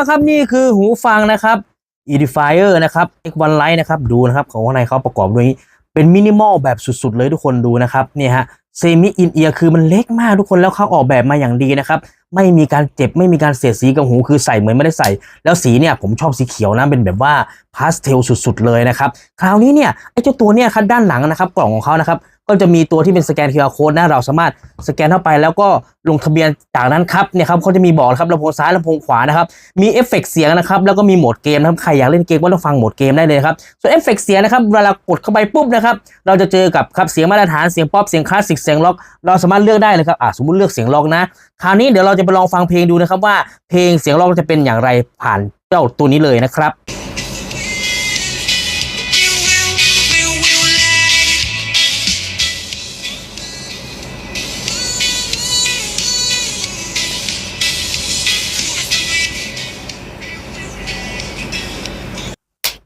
ละครับนี่คือหูฟังนะครับ Edifier นะครับ X1 Lite นะครับดูนะครับของข้างในเขาประกอบด้วยเป็นมินิมอลแบบสุดๆเลยทุกคนดูนะครับนี่ฮะเซมิอินเอียร์คือมันเล็กมากทุกคนแล้วเขาออกแบบมาอย่างดีนะครับ ไม่มีการเจ็บไม่มีการเสียดสีกับหูคือใส่เหมือนไม่ได้ใส่ แล้วสีเนี่ยผมชอบสีเขียวนะเป็นแบบว่าพาสเทลสุดๆเลยนะครับ คราวนี้เนี่ยไอ้เจ้าตัวเนี่ยครับด้านหลังนะครับกล่องของเขานะครับ ก็จะมีตัวที่เป็นสแกน QR code นะเราสามารถสแกนเข้าไปแล้วก็ลงทะเบียนจากนั้นครับเนี่ยครับเขาจะมีบอกครับลำโพงซ้ายลำโพงขวานะครับมีเอฟเฟกต์เสียงนะครับแล้วก็มีโหมดเกมนะครับใครอยากเล่นเกมก็ต้องฟังโหมดเกมได้เลยครับส่วนเอฟเฟกต์เสียงนะครับเวลากดเข้าไปปุ๊บนะครับเราจะเจอกับครับเสียงมาตรฐานเสียงป๊อปเสียงคลาสสิกเสียงล็อก เราสามารถเลือกได้เลยครับอ่าสมมุติเลือกเสียงล็อกนะคราวนี้เดี๋ยวเราจะไปลองฟังเพลงดูนะครับว่าเพลงเสียงล็อกจะเป็นอย่างไรผ่านเจ้าตัวนี้เลยนะครับ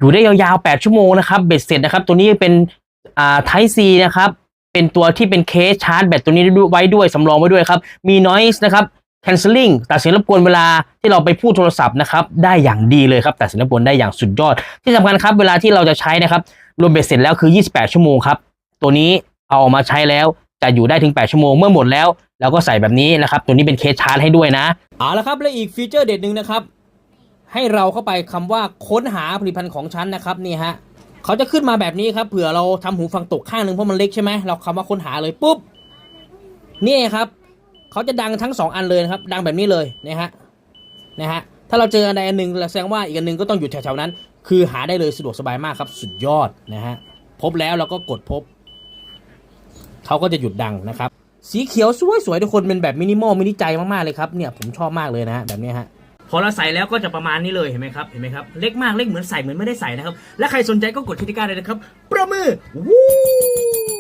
อยู่ได้ยาวๆ 8 ชั่วโมงนะครับเบ็ดเสร็จนะครับ ตัวนี้เป็นอ่า Type C นะครับ เป็นตัวที่เป็นเคสชาร์จแบตตัวนี้ไว้ด้วยสำรองไว้ด้วยครับ มี noise นะครับ cancelling ตัดเสียงรบกวนเวลาที่เราไปพูดโทรศัพท์นะครับ ได้อย่างดีเลยครับตัดเสียงรบกวนได้อย่างสุดยอด ที่สำคัญครับเวลาที่เราจะใช้นะครับรวมเบ็ดเสร็จแล้วคือ 28 ชั่วโมงครับ ตัวนี้เอาออกมาใช้แล้วจะอยู่ได้ถึง 8 ชั่วโมงเมื่อหมดแล้วเราก็ใส่แบบนี้นะครับ ตัวนี้เป็นเคสชาร์จให้ด้วยนะเอาละครับและอีกฟีเจอร์เด็ดหนึ่งนะครับ ให้เราเข้าไปคำว่าค้นหาผลิตภัณฑ์ของฉันนะครับนี่ฮะเขาจะขึ้นมาแบบนี้ครับเผื่อเราทำหูฟังตกข้างหนึ่งเพราะมันเล็กใช่ไหมเราคำว่าค้นหาเลยปุ๊บนี่ครับเขาจะดังทั้งสองอันเลยครับ ดังแบบนี้เลยนะฮะนะฮะถ้าเราเจออันใดอันหนึ่งแสดงว่าอีกอันหนึ่งก็ต้องอยู่แถวๆนั้น คือหาได้เลยสะดวกสบายมากครับ สุดยอดนะฮะพบแล้วเราก็กดพบเขาก็จะหยุดดังนะครับ สีเขียวสวยๆทุกคนเป็นแบบมินิมอลมินิใจมากๆเลยครับเนี่ยผมชอบมากเลยนะฮะแบบนี้ฮะ พอเราใส่แล้วก็จะประมาณนี้เลยเห็นไหมครับเห็นไหมครับเล็กมากเล็กเหมือนใส่เหมือนไม่ได้ใส่นะครับและใครสนใจก็กดที่ที่ก้าเลยนะครับประมือวู้